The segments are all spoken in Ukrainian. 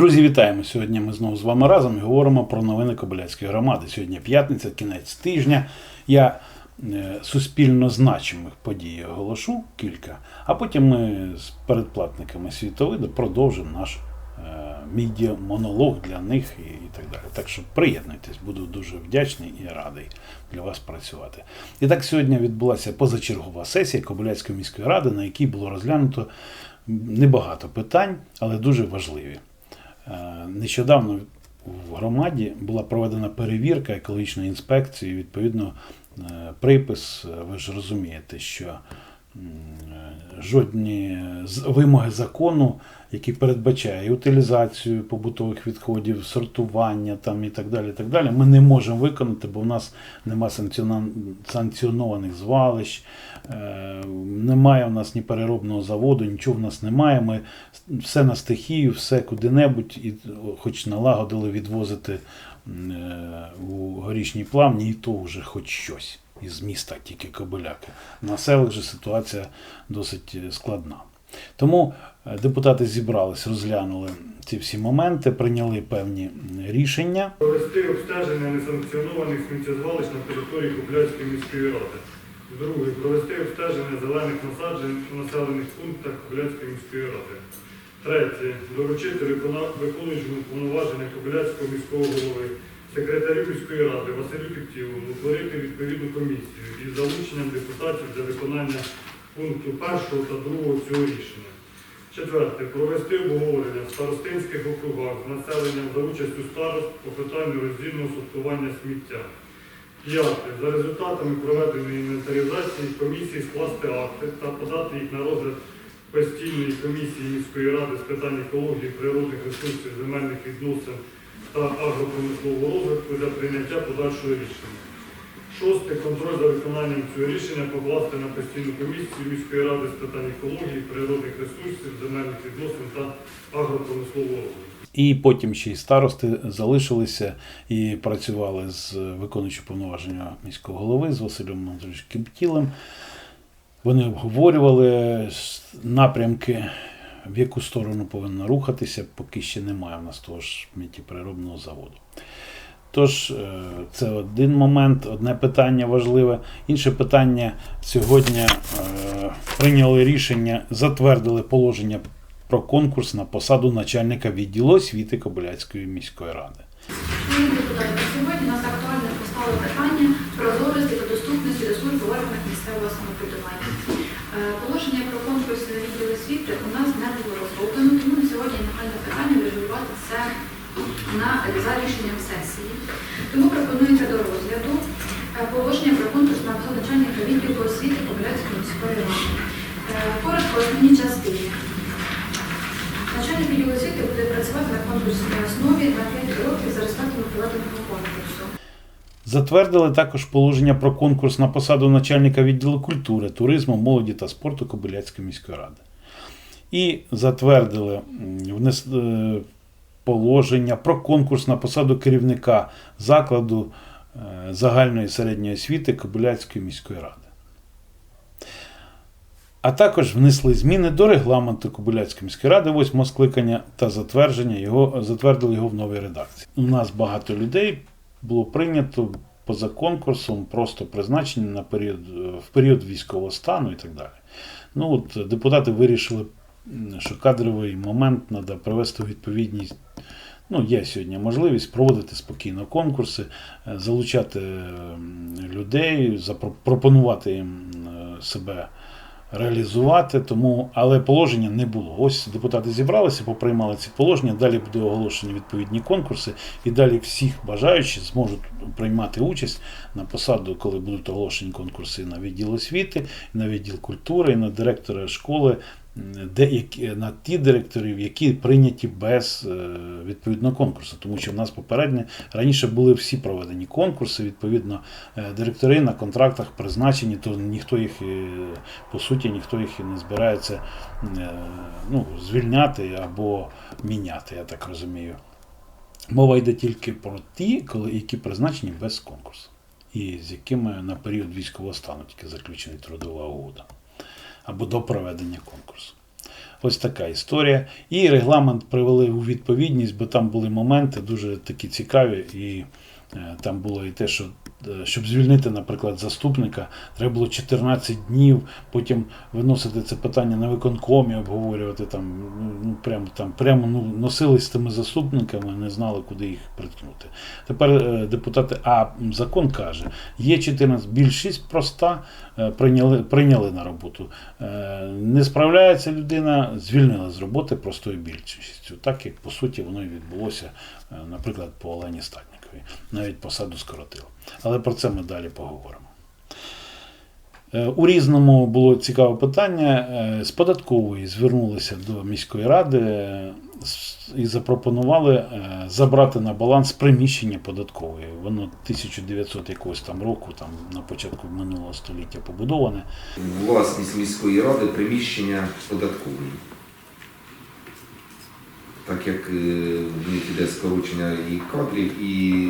Друзі, вітаємо! Сьогодні ми знову з вами разом і говоримо про новини Кобиляцької громади. Сьогодні п'ятниця, кінець тижня. Я е, суспільно значимих подій оголошу кілька, а потім ми з передплатниками світовиду продовжимо наш е, медіа-монолог для них і, так далі. Так що приєднуйтесь, буду дуже вдячний і радий для вас працювати. І так сьогодні відбулася позачергова сесія Кобиляцької міської ради, на якій було розглянуто небагато питань, але дуже важливі. Е, Нещодавно в громаді була проведена перевірка екологічної інспекції. Відповідно, е, припис, е, ви ж розумієте, що жодні з- вимоги закону, які передбачає утилізацію побутових відходів, сортування там і так далі, так далі, ми не можемо виконати, бо в нас нема санкціонованих звалищ, е, немає у нас ні переробного заводу, нічого в нас немає. Ми все на стихію, все куди-небудь, і хоч налагодили відвозити е, у горішній плавні, і то вже хоч щось із міста, тільки кобиляки. На селах же ситуація досить е, складна. Тому е, депутати зібрались, розглянули ці всі моменти, прийняли певні рішення. Провести обстеження несанкціонованих сміттєзвалищ на території Кобиляцької міської ради. Друге. Провести обстеження зелених насаджень у населених пунктах Кобиляцької міської ради. Третє. Доручити виконуючому повноваження Кобиляцького міського голови, секретарю міської ради Василю Кіптєву утворити відповідну комісію із залученням депутатів для виконання пункту першого та другого цього рішення. Четверте. Провести обговорення в старостинських округах з населенням за участю старост по питанню роздільного сортування сміття. П'яте. За результатами проведеної інвентаризації комісії скласти акти та подати їх на розгляд постійної комісії міської ради з питань екології, природних ресурсів, земельних відносин та агропромислового розвитку для прийняття подальшого рішення. Шосте. Контроль за виконанням цього рішення покласти на постійну комісію міської ради з питань екології, природних ресурсів, земельних відносин та агропромислового розвитку. І потім ще й старости залишилися і працювали з виконуючим повноваження міського голови з Василем Анатолійовичем Кіптілем. Вони обговорювали напрямки, в яку сторону повинна рухатися, поки ще немає в нас того ж сміттєпереробного заводу. Тож, е, це один момент, одне питання важливе. Інше питання сьогодні е, прийняли рішення, затвердили положення про конкурс на посаду начальника відділу освіти Кобиляцької міської ради. Сьогодні нас актуально постало питання прозорості та доступності до служб в органах місцевого самоврядування. Е, Положення про конкурс на відділ освіти у нас не було розроблено, тому на сьогодні нагальне питання врегулювати це на за рішенням сесії. Тому пропонується до розгляду е, положення про конкурс на посаду начальника відділу освіти Кобиляцької міської ради. Е, Коротко основні частини. Начальник відділу освіти буде працювати на конкурсній основі на 5 років за результатами проведеного конкурсу. Затвердили також положення про конкурс на посаду начальника відділу культури, туризму, молоді та спорту Кобиляцької міської ради. І затвердили е, положення про конкурс на посаду керівника закладу е, загальної середньої освіти Кобиляцької міської ради. А також внесли зміни до регламенту Кобиляцької міської ради 8 скликання та затвердження його, затвердили його в новій редакції. У нас багато людей було прийнято поза конкурсом, просто призначені на період, в період військового стану і так далі. Ну от депутати вирішили, що кадровий момент треба привести у відповідність. Ну, є сьогодні можливість проводити спокійно конкурси, е, залучати людей, запропонувати їм е, себе реалізувати, тому, але положення не було. Ось депутати зібралися, поприймали ці положення. Далі буде оголошені відповідні конкурси, і далі всіх бажаючі зможуть приймати участь на посаду, коли будуть оголошені конкурси на відділ освіти, на відділ культури, і на директора школи, м, де на ті директорів, які прийняті без е, відповідного конкурсу, тому що в нас попередньо раніше були всі проведені конкурси. Відповідно, е, директори на контрактах призначені, то ніхто їх е, по суті ніхто їх і не збирається ну, звільняти або міняти, я так розумію. Мова йде тільки про ті, коли, які призначені без конкурсу, і з якими на період військового стану тільки заключена трудова угода або до проведення конкурсу. Ось така історія. І регламент привели у відповідність, бо там були моменти дуже такі цікаві, і е, там було і те, що щоб звільнити, наприклад, заступника, треба було 14 днів, потім виносити це питання на виконкомі, обговорювати там, ну, ну прямо там прямо ну, носились з тими заступниками, не знали, куди їх приткнути. Тепер е, депутати, а закон каже, є 14, більшість проста, е, прийняли, прийняли на роботу. Е, Не справляється людина, звільнили з роботи простою більшістю, так як по суті воно і відбулося, е, наприклад, по Олені Статніковій. Навіть посаду скоротило. Але про це ми далі поговоримо. Е, У різному було цікаве питання. Е, З податкової звернулися до міської ради е, і запропонували забрати на баланс приміщення податкової. Воно 1900 якогось там року, там на початку минулого століття побудоване. власність міської ради приміщення податкової. Так як е, в них іде скорочення і кадрів, і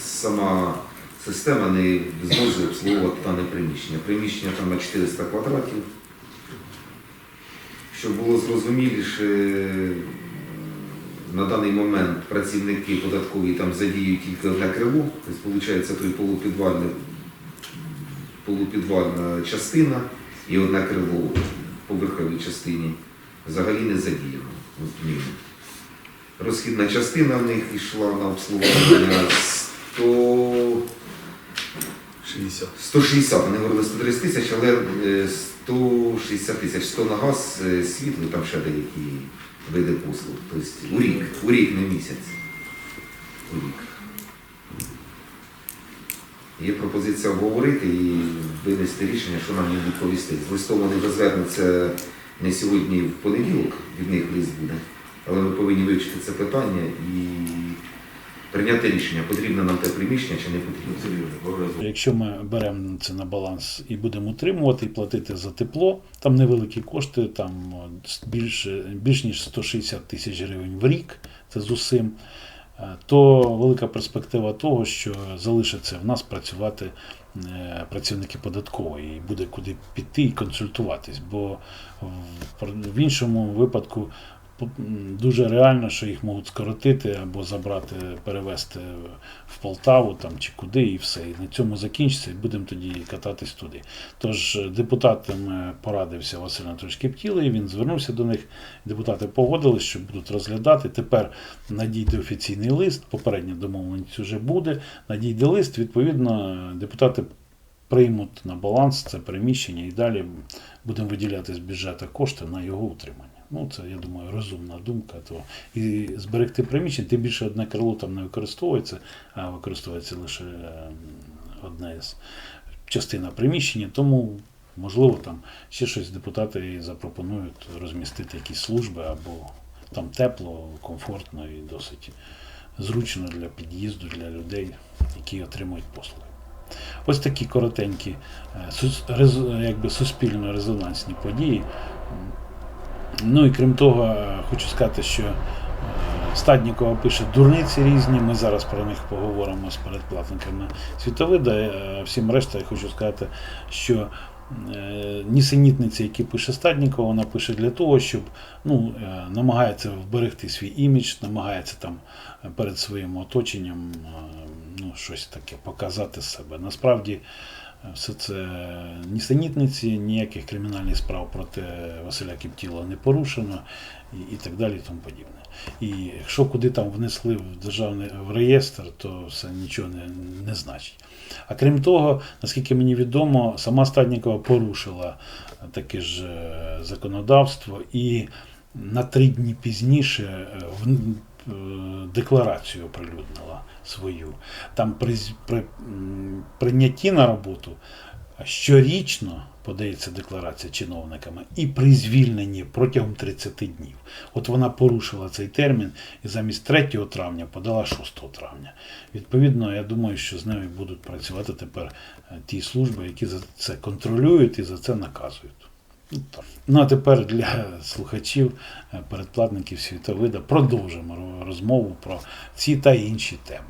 сама система не зможе обслуговувати дане приміщення. Приміщення там на 400 квадратів. Щоб було зрозуміліше, на даний момент працівники податкові там задіють тільки одне крило, тобто виходить той полупідвальний полупідвальна частина і одне крило в поверховій частині взагалі не задіяно. Розхідна частина в них йшла на обслуговування 100, 60. 160, вони говорили 130 тисяч, але е, 160 тисяч, 100 на газ, е, світло, там ще деякі види послуг. Тобто у рік, у рік, не місяць. У рік. Є пропозиція обговорити і винести рішення, що нам їм відповісти. З листом вони вже звернуться не сьогодні, в понеділок, від них лист буде. Але ми повинні вивчити це питання і прийняти рішення, потрібно нам те приміщення чи не потрібно. Якщо ми беремо це на баланс і будемо утримувати і платити за тепло, там невеликі кошти, там е, більше, більш ніж 160 тисяч гривень в рік, це з усім, то велика перспектива того, що залишаться в нас працювати е, працівники податкової, і буде куди піти і консультуватись, бо в, іншому випадку дуже реально, що їх можуть скоротити або забрати, перевезти в Полтаву там чи куди, і все. І на цьому закінчиться, і будемо тоді кататись туди. Тож е, депутатам е, порадився Василь Анатольович Кептілий, він звернувся до них. Депутати погодились, що будуть розглядати. Тепер надійде офіційний лист, попередня домовленість вже буде. Надійде лист, відповідно, депутати приймуть на баланс це приміщення і далі будемо виділяти з бюджету кошти на його утримання. Ну, це, я думаю, розумна думка. То і зберегти приміщення, тим більше одне крило там не використовується, а використовується лише е, одна з частина приміщення, тому можливо там ще щось депутати запропонують розмістити якісь служби або там тепло, комфортно і досить зручно для під'їзду, для людей, які отримують послуги. Ось такі коротенькі, е, якби суспільно-резонансні події. Ну і крім того, хочу сказати, що е, Стаднікова пише дурниці різні. Ми зараз про них поговоримо з передплатниками світовида. Е, Всім решта я хочу сказати, що е, нісенітниці, які пише Стаднікова, вона пише для того, щоб ну, намагається вберегти свій імідж, намагається там перед своїм оточенням ну, щось таке показати себе. Насправді все це нісенітниці, ніяких кримінальних справ проти Василя Кіптіла не порушено і, і так далі і тому подібне. І якщо куди там внесли в державний в реєстр, то це нічого не, не значить. А крім того, наскільки мені відомо, сама Стаднікова порушила таке ж е, законодавство і на три дні пізніше е, декларацію оприлюднила свою. Там при, при прийнятті на роботу щорічно подається декларація чиновниками і при звільненні протягом 30 днів. От вона порушила цей термін і замість 3 травня подала 6 травня. Відповідно, я думаю, що з нею будуть працювати тепер е, ті служби, які за це контролюють і за це наказують. Ну. А тепер для слухачів, е, передплатників світовида продовжимо ро- розмову про ці та інші теми.